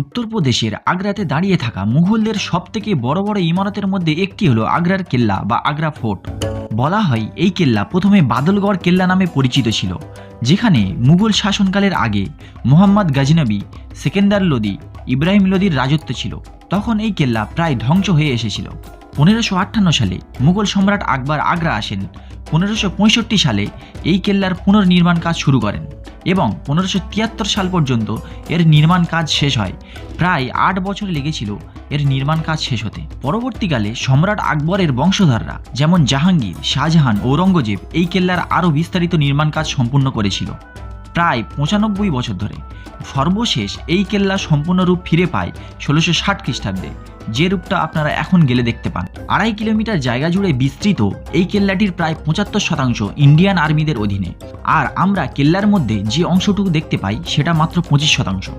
উত্তরপ্রদেশের আগ্রাতে দাঁড়িয়ে থাকা মুঘলদের সবথেকে বড় বড় ইমারতের মধ্যে একটি হলো আগ্রার কেল্লা বা আগ্রা ফোর্ট। বলা হয় এই কেল্লা প্রথমে বাদলগড় কেল্লা নামে পরিচিত ছিল, যেখানে মুঘল শাসনকালের আগে মোহাম্মদ গাজনবী, সেকেন্দার লোদি, ইব্রাহিম লোদির রাজত্ব ছিল। তখন এই কেল্লা প্রায় ধ্বংস হয়ে এসেছিল। পনেরোশো আটান্ন সালে মুঘল সম্রাট আকবর আগ্রা আসেন। পনেরোশো সালে এই কেল্লার পুনর্নির্মাণ কাজ শুরু করেন। এবং পনেরোশো তিয়াত্তর সাল পর্যন্ত এর নির্মাণ কাজ শেষ হয়। প্রায় আট বছর লেগেছিল এর নির্মাণ কাজ শেষ হতে। পরবর্তীকালে সম্রাট আকবরের বংশধররা যেমন জাহাঙ্গীর, শাহজাহান, ঔরঙ্গজেব এই কেল্লার আরও বিস্তারিত নির্মাণ কাজ সম্পূর্ণ করেছিল। প্রায় পঁচানব্বই বছর ধরে সর্বশেষ এই কেল্লা সম্পূর্ণরূপ ফিরে পায় ষোলোশো ষাট খ্রিস্টাব্দে। যে রূপটা আপনারা এখন গেলে দেখতে পান। আড়াই কিলোমিটার জায়গা জুড়ে বিস্তৃত এই কেল্লাটির প্রায় পঁচাত্তর শতাংশ ইন্ডিয়ান আর্মিদের অধীনে। আর আমরা কেল্লার মধ্যে যে অংশটুকু দেখতে পাই, সেটা মাত্র পঁচিশ শতাংশ।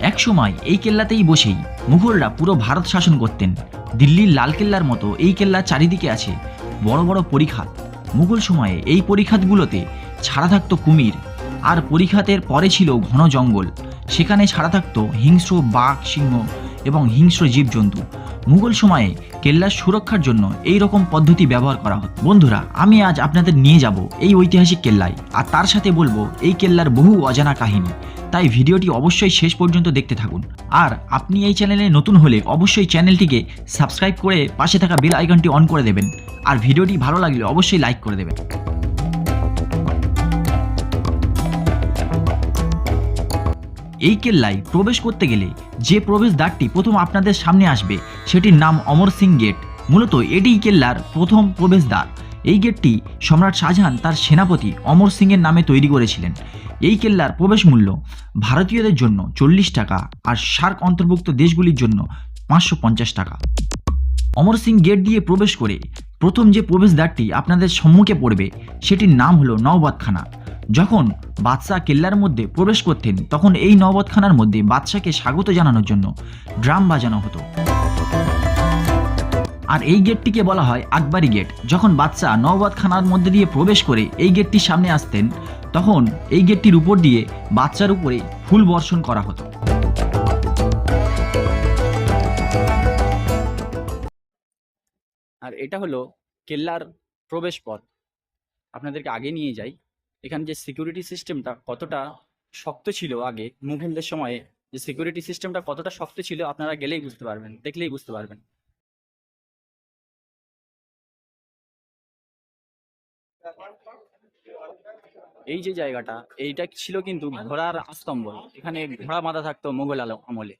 একসময় এই কেল্লাতেই বসেই মুঘলরা পুরো ভারত শাসন করতেন। দিল্লির লাল কেল্লার মতো এই কেল্লার চারিদিকে আছে বড় বড় পরিখাত। মুঘল সময়ে এই পরিখাতগুলোতে ছাড়া থাকতো কুমির। আর পরিখাতের পরে ছিল ঘন জঙ্গল। সেখানে ছাড়া থাকতো হিংস্র বাঘ, সিংহ এবং হিংস্র জীবজন্তু। মুঘল সময়ে কেল্লার সুরক্ষার জন্য এই রকম পদ্ধতি ব্যবহার করা হতো। বন্ধুরা, আমি আজ আপনাদের নিয়ে যাব এই ঐতিহাসিক কেল্লায়। আর তার সাথে বলব, এই কেল্লার বহু অজানা কাহিনী। তাই ভিডিওটি অবশ্যই শেষ পর্যন্ত দেখতে থাকুন। আর আপনি এই চ্যানেলে নতুন হলে অবশ্যই চ্যানেলটিকে সাবস্ক্রাইব করে পাশে থাকা বেল আইকনটি অন করে দেবেন। আর ভিডিওটি ভালো লাগলে অবশ্যই লাইক করে দেবেন। এই কেল্লায় প্রবেশ করতে গেলে যে প্রবেশদ্বারটি প্রথম আপনাদের সামনে আসবে, সেটির নাম অমর সিং গেট। মূলত এটিই কেল্লার প্রথম প্রবেশদ্বার। এই গেটটি সম্রাট শাহজাহান তার সেনাপতি অমর সিংয়ের নামে তৈরি করেছিলেন। এই কেল্লার প্রবেশ মূল্য ভারতীয়দের জন্য চল্লিশ টাকা আর সার্ক অন্তর্ভুক্ত দেশগুলির জন্য পাঁচশো পঞ্চাশ টাকা। অমর সিং গেট দিয়ে প্রবেশ করে প্রথম যে প্রবেশদ্বারটি আপনাদের সম্মুখে পড়বে, সেটির নাম হলো নওবাতখানা। যখন বাদশাহ কেল্লার মধ্যে প্রবেশ করতেন, তখন এই নবদখানার মধ্যে বাদশাকে স্বাগত জানানোর জন্য ড্রাম বাজানো হতো। আর এই গেটটিকে বলা হয় আকবরী গেট। যখন বাদশাহ নওবাদখানার মধ্যে দিয়ে প্রবেশ করে এই গেটটির সামনে আসতেন, তখন এই গেটটির উপর দিয়ে বাচ্চার উপরে ফুল বর্ষণ করা হতো। আর এটা হলো কেল্লার প্রবেশ পথ। আপনাদেরকে আগে নিয়ে যাই। এখানে যে সিকিউরিটি সিস্টেমটা কতটা শক্ত ছিল আগে, মুঘলদের সময়ে, যে সিকিউরিটি সিস্টেমটা কতটা শক্ত ছিল আপনারা গেলেই বুঝতে পারবেন, দেখলেই বুঝতে পারবেন। এই যে জায়গাটা, এইটা ছিল কিন্তু ঘোড়ার আস্তম্বল এখানে ঘোড়া বাঁধা থাকতো মোগল আলো- আমলে।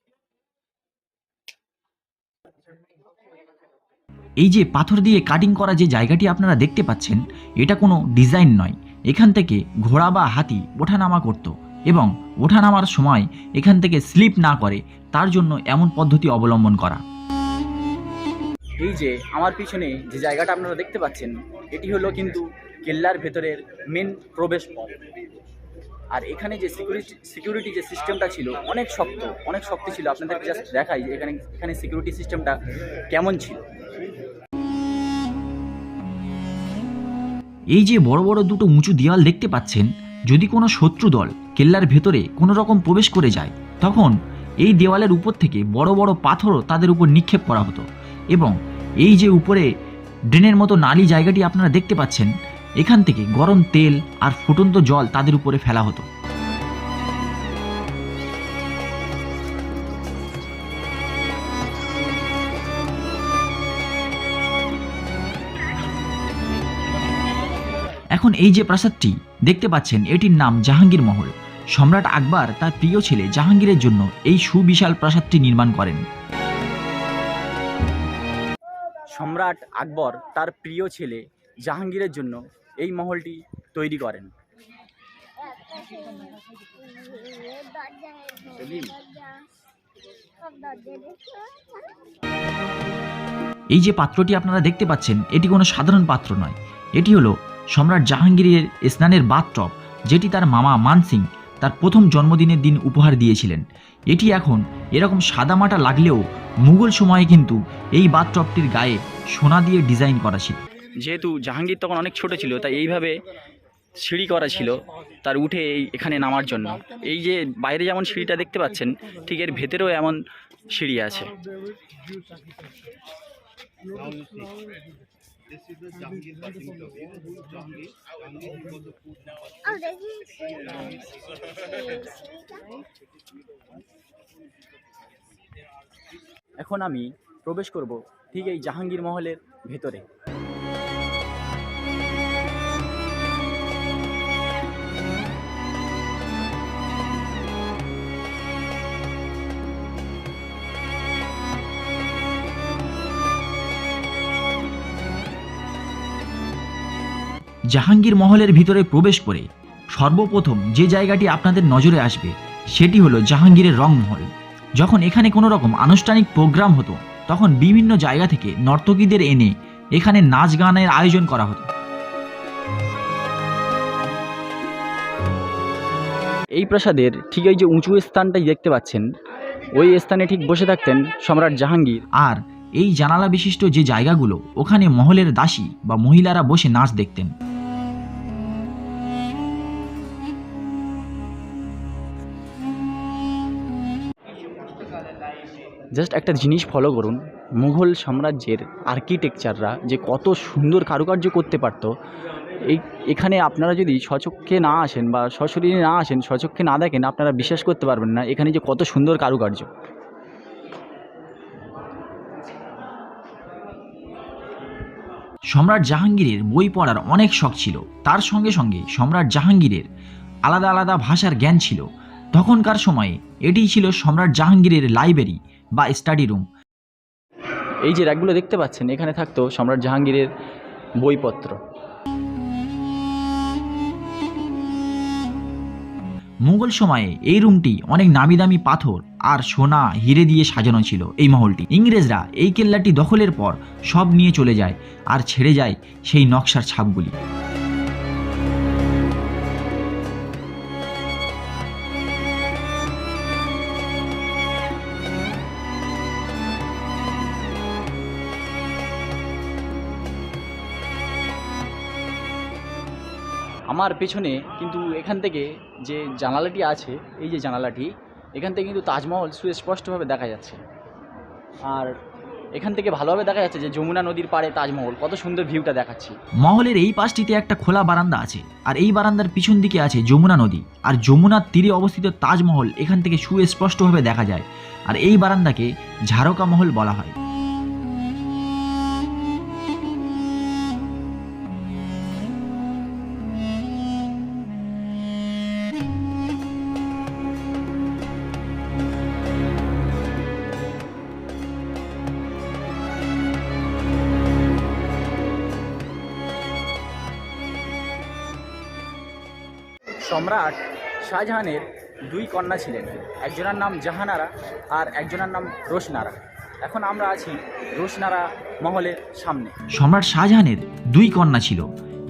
এই যে পাথর দিয়ে কাটিং করা যে জায়গাটি আপনারা দেখতে পাচ্ছেন, এটা কোনো ডিজাইন নয়। এখান থেকে ঘোড়া বা হাতি ওঠানামা করত এবং ওঠানামার সময় এখান থেকে স্লিপ না করে তার জন্য এমন পদ্ধতি অবলম্বন করা। এই যে আমার পিছনে যে জায়গাটা আপনারা দেখতে পাচ্ছেন, এটি হলো কিন্তু কেল্লার ভেতরের মেন প্রবেশ পথ আর এখানে যে সিকিউরিটি সিকিউরিটি যে সিস্টেমটা ছিল, অনেক শক্ত অনেক শক্ত ছিল। আপনাদের জাস্ট দেখাই যে এখানে এখানে সিকিউরিটি সিস্টেমটা কেমন ছিল। এই যে বড় বড় দুটো উঁচু দেওয়াল দেখতে পাচ্ছেন, যদি কোনো শত্রু দল কেল্লার ভেতরে কোনো রকম প্রবেশ করে যায়, তখন এই দেওয়ালের উপর থেকে বড় বড় পাথরও তাদের উপর নিক্ষেপ করা হতো। এবং এই যে উপরে ড্রেনের মতো নালি জায়গাটি আপনারা দেখতে পাচ্ছেন, এখান থেকে গরম তেল আর ফুটন্ত জল তাদের উপরে ফেলা হতো। এখন এই যে প্রাসাদটি দেখতে পাচ্ছেন এটির নাম জাহাঙ্গীর মহল। সম্রাট আকবর তার প্রিয় ছেলে জাহাঙ্গীরের জন্য এই সুবিশাল প্রাসাদটি নির্মাণ করেন। সম্রাট আকবর তার প্রিয় ছেলে জাহাঙ্গীরের জন্য এই মহলটি তৈরি করেন। এই যে পাত্রটি আপনারা দেখতে পাচ্ছেন এটি কোনো সাধারণ পাত্র নয়। এটি হলো সম্রাট জাহাঙ্গীরের স্নানের বাথটপ যেটি তার মামা মানসিং তার প্রথম জন্মদিনের দিন উপহার দিয়েছিলেন। এটি এখন এরকম সাদামাটা লাগলেও মুঘল সময়ে কিন্তু এই বাথটবটির গায়ে সোনা দিয়ে ডিজাইন করা ছিল। যেহেতু জাহাঙ্গীর তখন অনেক ছোট ছিল, তাই এইভাবে সিঁড়ি করা ছিল তার উঠে এই এখানে নামার জন্য। এই যে বাইরে যেমন সিঁড়িটা দেখতে পাচ্ছেন, ঠিক এর ভেতরেও এমন সিঁড়ি আছে। Oh, they didn't say এখন আমি প্রবেশ করব ঠিক এই জাহাঙ্গীর মহলের ভেতরে জাহাঙ্গীর মহলের ভিতরে প্রবেশ করে সর্বপ্রথম যে জায়গাটি আপনাদের নজরে আসবে সেটি হলো জাহাঙ্গীরের রংমহল। যখন এখানে কোনো রকম আনুষ্ঠানিক প্রোগ্রাম হতো তখন বিভিন্ন জায়গা থেকে নর্তকীদের এনে এখানে নাচ গানের আয়োজন করা হতো। এই প্রাসাদের ঠিক এই যে উঁচু স্থানটাই দেখতে পাচ্ছেন ওই স্থানে ঠিক বসে থাকতেন সম্রাট জাহাঙ্গীর। আর এই জানালা বিশিষ্ট যে জায়গাগুলো ওখানে মহলের দাসী বা মহিলারা বসে নাচ দেখতেন। জাস্ট একটা জিনিস ফলো করুন। মুঘল সাম্রাজ্যের আর্কিটেকচাররা যে কত সুন্দর কারুকার্য করতে পারতো, এই এখানে আপনারা যদি স্বচক্ষে না আসেন বা সশরীরে না আসেন স্বচক্ষে না দেখেন, আপনারা বিশ্বাস করতে পারবেন না এখানে যে কত সুন্দর কারুকার্য। সম্রাট জাহাঙ্গীরের বই পড়ার অনেক শখ ছিল। তার সঙ্গে সঙ্গে সম্রাট জাহাঙ্গীরের আলাদা আলাদা ভাষার জ্ঞান ছিল। তখনকার সময়ে এটিই ছিল সম্রাট জাহাঙ্গীরের লাইব্রেরি বা স্টাডি রুম। এই যে র্যাকগুলো দেখতে পাচ্ছেন এখানে থাকতো সম্রাট জাহাঙ্গীরের বইপত্র। মুঘল সময়ে এই রুমটি অনেক নামি দামি পাথর আর সোনা হিরে দিয়ে সাজানো ছিল এই মহলটি। ইংরেজরা এই কেল্লাটি দখলের পর সব নিয়ে চলে যায় আর ছেড়ে যায় সেই নকশার ছাপগুলি। আমার পেছনে কিন্তু এখান থেকে যে জানালাটি আছে, এই যে জানালাটি, এখান থেকে কিন্তু তাজমহল সুস্পষ্টভাবে দেখা যাচ্ছে। আর এখান থেকে ভালোভাবে দেখা যাচ্ছে যে যমুনা নদীর পাড়ে তাজমহল, কত সুন্দর ভিউটা দেখাচ্ছি। মহলের এই পাশটিতে একটা খোলা বারান্দা আছে, আর এই বারান্দার পিছন দিকে আছে যমুনা নদী। আর যমুনার তীরে অবস্থিত তাজমহল এখান থেকে সুস্পষ্টভাবে দেখা যায়। আর এই বারান্দাকে ঝারকা মহল বলা হয়। সম্রাট শাহজাহানের দুই কন্যা ছিলেন। একজনের নাম জাহানারা আর একজনের নাম রোশনারা। এখন আমরা আছি রোশনারা মহলের সামনে। সম্রাট শাহজাহানের দুই কন্যা ছিল।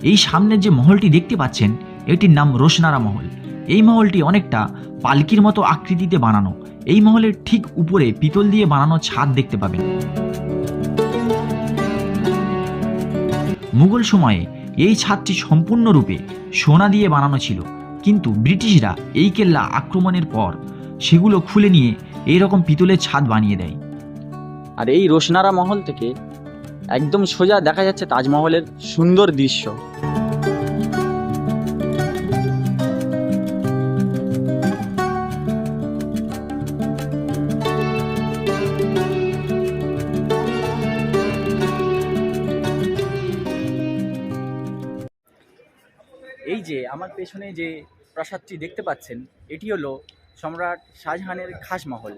এই সামনের যে মহলটি দেখতে পাচ্ছেন, এটির নাম রোশনারা মহল। এই মহলটি অনেকটা পালকির মতো আকৃতিতে বানানো। এই মহলের ঠিক উপরে পিতল দিয়ে বানানো ছাদ দেখতে পাবেন। মুঘল সময়ে এই ছাদটি সম্পূর্ণরূপে সোনা দিয়ে বানানো ছিল। কিন্তু ব্রিটিশরা এই কেল্লা আক্রমণের পর সেগুলো খুলে নিয়ে এই রকম পিতলের ছাদ বানিয়ে দেয়। আর এই রোশনারা মহল থেকে একদম সোজা দেখা যাচ্ছে তাজমহলের সুন্দর দৃশ্য। এই যে আমার পেছনে যে প্রাসাদটি দেখতে পাচ্ছেন, এটি হলো সম্রাট শাহজাহানের খাস মহল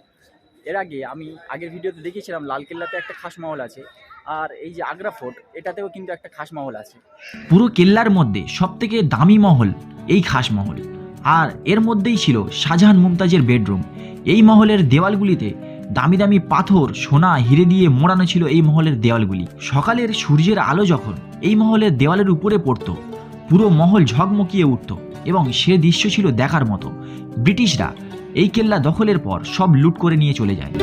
এর আগে আমি আগের ভিডিওতে দেখিয়েছিলাম, লালকেল্লাতে একটা খাস মহল আছে, আর এই যে আগ্রা ফোর্ট, এটাতেও কিন্তু একটা খাস মহল আছে। পুরো কেল্লার মধ্যে সবথেকে দামি মহল এই খাস মহল আর এর মধ্যেই ছিল শাহজাহান মুমতাজের বেডরুম। এই মহলের দেওয়ালগুলিতে দামি দামি পাথর, সোনা, হিরে দিয়ে মোড়ানো ছিল এই মহলের দেওয়ালগুলি। সকালের সূর্যের আলো যখন এই মহলের দেওয়ালের উপরে পড়তো পুরো মহল ঝকমকিয়ে উঠত এবং সে দৃশ্য ছিল দেখার মতো। ব্রিটিশরা এই কেল্লা দখলের পর সব লুট করে নিয়ে চলে যায়।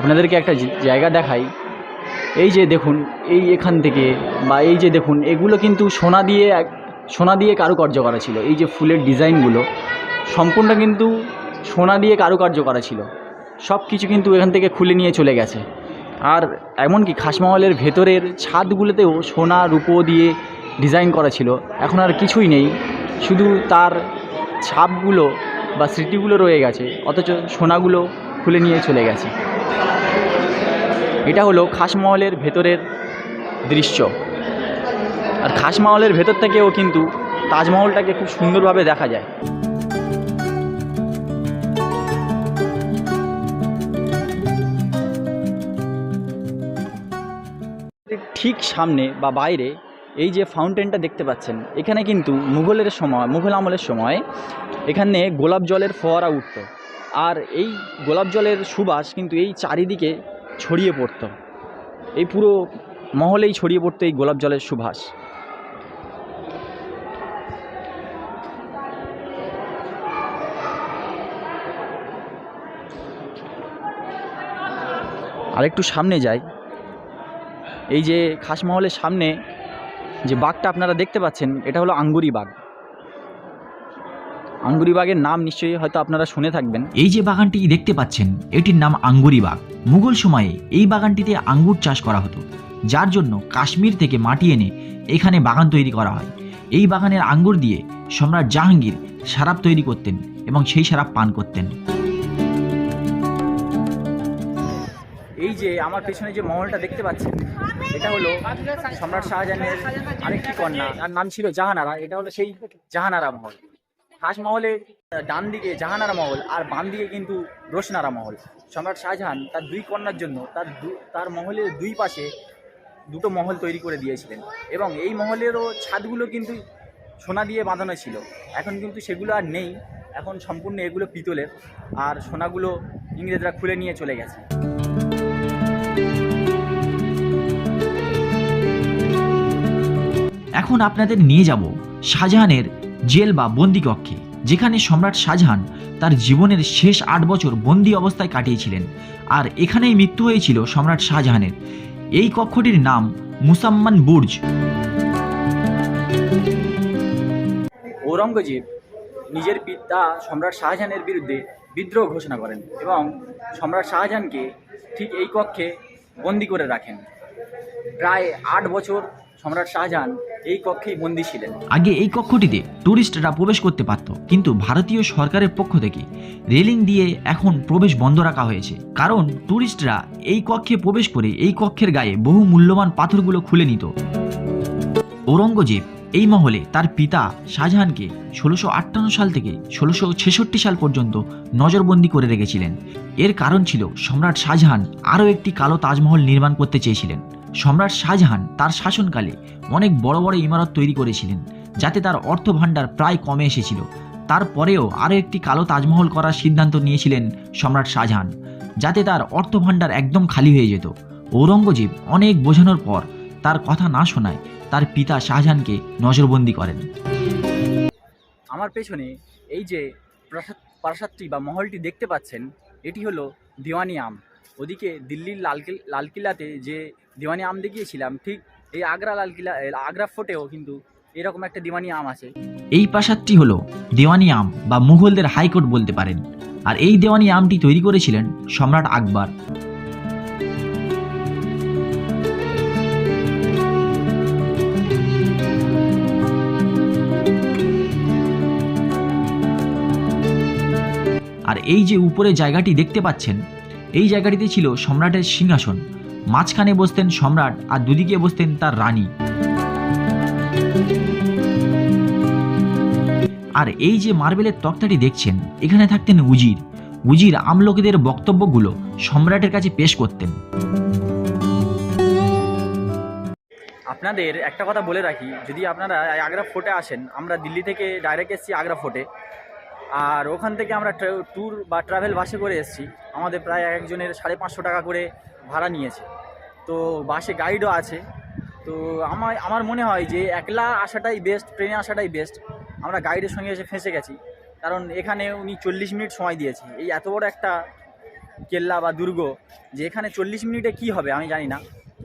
আপনাদেরকে একটা জায়গা দেখাই। এই যে দেখুন, এই এখান থেকে বা এই যে দেখুন, এগুলো কিন্তু সোনা দিয়ে সোনা দিয়ে কারুকার্য করা ছিল। এই যে ফুলের ডিজাইনগুলো সম্পূর্ণ কিন্তু সোনা দিয়ে কারুকার্য করা ছিল। সব কিছু কিন্তু এখান থেকে খুলে নিয়ে চলে গেছে। আর এমনকি খাসমহলের ভেতরের ছাদগুলোতেও সোনা, রূপো দিয়ে ডিজাইন করা ছিল। এখন আর কিছুই নেই। শুধু তার ছাপগুলো বা স্মৃতিগুলো রয়ে গেছে। অথচ সোনাগুলো খুলে নিয়ে চলে গেছে। এটা হলো খাসমহলের ভেতরের দৃশ্য। আর খাসমহলের ভেতর থেকেও কিন্তু তাজমহলটাকে খুব সুন্দরভাবে দেখা যায়। ঠিক সামনে বা বাইরে এই যে ফাউন্টেনটা দেখতে পাচ্ছেন, এখানে কিন্তু মুঘলের সময়, মুঘল আমলের সময় এখানে গোলাপ জলের ফোয়ারা উঠত। আর এই গোলাপ জলের সুবাস কিন্তু এই চারিদিকে ছড়িয়ে পড়তো। এই পুরো মহলেই ছড়িয়ে পড়তো এই গোলাপ জলের সুবাস। আরেকটু সামনে যাই। এই যে খাসমহলের সামনে যে বাঘটা আপনারা দেখতে পাচ্ছেন, এটা হলো আঙ্গুরি বাঘ। আঙ্গুরি বাঘের নাম নিশ্চয়ই হয়তো আপনারা শুনে থাকবেন। এই যে বাগানটি দেখতে পাচ্ছেন, এটির নাম আঙ্গুরি বাগ মুঘল সময়ে এই বাগানটিতে আঙ্গুর চাষ করা হতো, যার জন্য কাশ্মীর থেকে মাটি এনে এখানে বাগান তৈরি করা হয়। এই বাগানের আঙ্গুর দিয়ে সম্রাট জাহাঙ্গীর শারাপ তৈরি করতেন এবং সেই শারাপ পান করতেন। এই যে আমার পেছনে যে মহলটা দেখতে পাচ্ছেন, এটা হলো সম্রাট শাহজাহানের আরেকটি কন্যা। তার নাম ছিল জাহানারা, এটা হলো সেই জাহানারা মহল। তাজমহলে ডান দিকে জাহানারা মহল আর বাম দিকে কিন্তু রোশনারা মহল। সম্রাট শাহজাহান তার দুই কন্যার জন্য তার তার মহলের দুই পাশে দুটো মহল তৈরি করে দিয়েছিলেন এবং এই মহলেরও ছাদগুলো কিন্তু সোনা দিয়ে বাঁধানো ছিল। এখন কিন্তু সেগুলো আর নেই, এখন সম্পূর্ণ এগুলো পিতলের, আর সোনাগুলো ইংরেজরা খুলে নিয়ে চলে গেছে। এখন আপনাদের নিয়ে যাব শাহজাহানের জেল বা বন্দি কক্ষে, যেখানে সম্রাট শাহজাহান তার জীবনের শেষ আট বছর বন্দি অবস্থায় কাটিয়েছিলেন। আর এখানেই মৃত্যু হয়েছিল সম্রাট শাহজাহানের। এই কক্ষটির নাম মুসাম্মান বুর্জ। ঔরঙ্গজেব নিজের পিতা সম্রাট শাহজাহানের বিরুদ্ধে বিদ্রোহ ঘোষণা করেন এবং সম্রাট শাহজাহানকে ঠিক এই কক্ষে বন্দি করে রাখেন। প্রায় আট বছর সম্রাট শাহজাহান এই কক্ষেই বন্দি ছিলেন। আগে এই কক্ষটিতে ট্যুরিস্টরা প্রবেশ করতে পারত, কিন্তু ভারতীয় সরকারের পক্ষ থেকে রেলিং দিয়ে এখন প্রবেশ বন্ধ রাখা হয়েছে। কারণ ট্যুরিস্টরা এই কক্ষে প্রবেশ করে এই কক্ষের গায়ে বহু মূল্যবান পাথরগুলো খুলে নিত। ঔরঙ্গজেব এই মহলে তার পিতা শাহজাহানকে ষোলোশো আটান্ন সাল থেকে ষোলোশো ছেষট্টি সাল পর্যন্ত নজরবন্দি করে রেখেছিলেন। এর কারণ ছিল সম্রাট শাহজাহান আরও একটি কালো তাজমহল নির্মাণ করতে চেয়েছিলেন। সম্রাট শাহজাহান তার শাসনকালে অনেক বড় বড় ইমারত তৈরি করেছিলেন, যাতে তার অর্থ ভাণ্ডার প্রায় কমে এসেছিল। তারপরেও আরও একটি কালো তাজমহল করার সিদ্ধান্ত নিয়েছিলেন সম্রাট শাহজাহান, যাতে তার অর্থ ভাণ্ডার একদম খালি হয়ে যেত। ঔরঙ্গজেব অনেক বোঝানোর পর তার কথা না শোনায় তার পিতা শাহজাহানকে নজরবন্দি করেন। আমার পেছনে এই যে প্রাসাদ, প্রাসাদটি বা মহলটি দেখতে পাচ্ছেন, এটি হলো দিওয়ানি আম। ওদিকে দিল্লির লালকিল, লালকিল্লাতে যে দিওয়ানি আম দেখিয়েছিলাম, ঠিক এই আগ্রা লাল কিলা আগ্রা ফোর্টেও কিন্তু এরকম একটা দিওয়ানি আম আছে। এই প্রাসাদটি হলো দেওয়ানি আম বা মুঘলদের হাইকোর্ট বলতে পারেন। আর এই দেওয়ানি আমটি তৈরি করেছিলেন সম্রাট আকবর। আর এই যে উপরে জায়গাটি দেখতে পাচ্ছেন, এই জায়গাটিতে ছিল সম্রাটের সিংহাসন। মাঝখানে বসতেন সম্রাট আর দুদিকে বসতেন তার রানী। আর এই যে মার্বেলের তক্তাটি দেখছেন, এখানে থাকতেন উজির। উজির আমলোকেদের বক্তব্যগুলো সম্রাটের কাছে পেশ করতেন। আপনাদের একটা কথা বলে রাখি, যদি আপনারা আগ্রা ফোর্টে আসেন, আমরা দিল্লি থেকে ডাইরেক্ট এসেছি আগ্রা ফোর্টে। আর ওখান থেকে আমরা ট্যুর বা ট্রাভেল বাসে করে এসেছি। আমাদের প্রায় একজনের সাড়ে পাঁচশো টাকা করে ভাড়া নিয়েছে। তো বাসে গাইডও আছে। তো আমার আমার মনে হয় যে একলা আসাটাই বেস্ট ট্রেনে আসাটাই বেস্ট আমরা গাইডের সঙ্গে এসে ফেঁসে গেছি। কারণ এখানে উনি চল্লিশ মিনিট সময় দিয়েছে। এই এত বড় একটা কেল্লা বা দুর্গ যে এখানে চল্লিশ মিনিটে কি হবে আমি জানি না।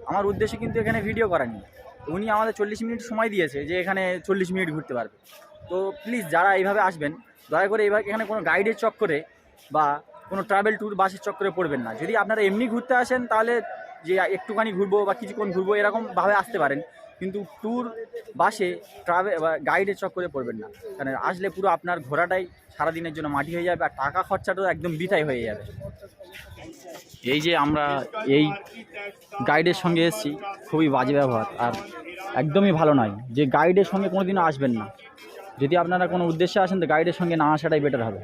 আমার উদ্দেশ্য কিন্তু এখানে ভিডিও করা নেই। উনি আমাদের চল্লিশ মিনিট সময় দিয়েছে যে এখানে চল্লিশ মিনিট ঘুরতে পারবে। তো প্লিজ যারা এইভাবে আসবেন, দয়া করে এবার এখানে কোনো গাইডের চক্করে বা কোনো ট্রাভেল ট্যুর বাসের চক্করে পড়বেন না। যদি আপনারা এমনি ঘুরতে আসেন, তাহলে যে একটুখানি ঘুরবো বা কিছুক্ষণ ঘুরবো এরকমভাবে আসতে পারেন। কিন্তু ট্যুর বাসে ট্রাভেল বা গাইডের চক্করে পড়বেন না। কারণ আসলে পুরো আপনার ঘোরাটাই সারাদিনের জন্য মাটি হয়ে যাবে, আর টাকা খরচাটাও একদম বৃথাই হয়ে যাবে। এই যে আমরা এই গাইডের সঙ্গে এসেছি, খুবই বাজে ব্যবহার, আর একদমই ভালো নয়। যে গাইডের সঙ্গে কোনো দিনও আসবেন না। যদি আপনারা কোনো উদ্দেশ্যে আসেন, তো গাইডের সঙ্গে না আসাটাই বেটার হবে।